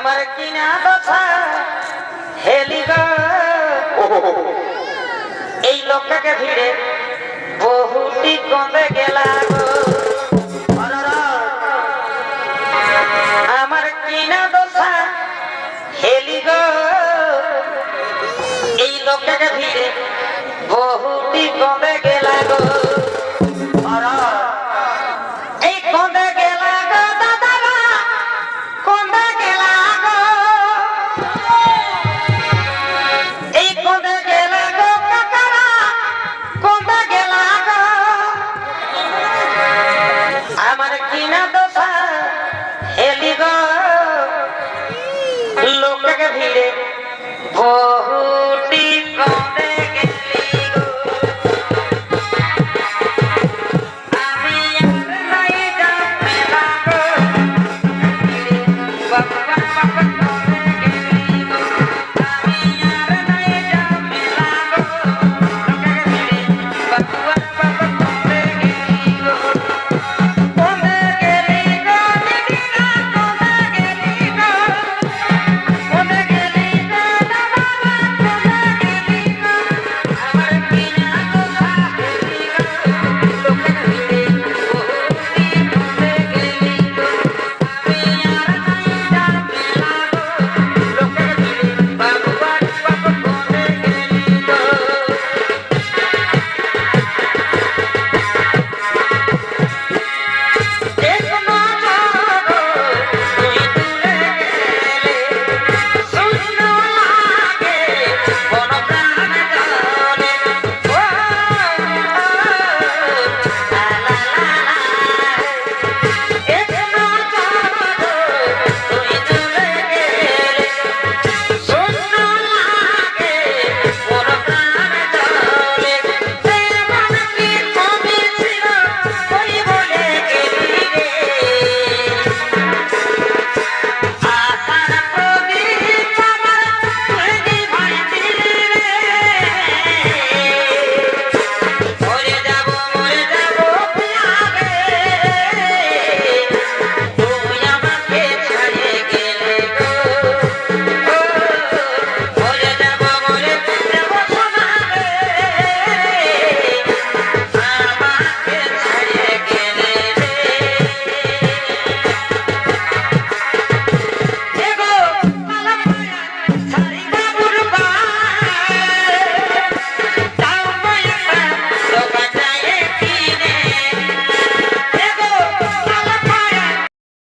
আমার কিনা দশা হেলি এই লোকটাকে ভিড়ে বহুটি কমে গেলা গো। আমার কিনা দশা হেলি এই লোকটাকে ভিড়ে বহুটি কমে গেলা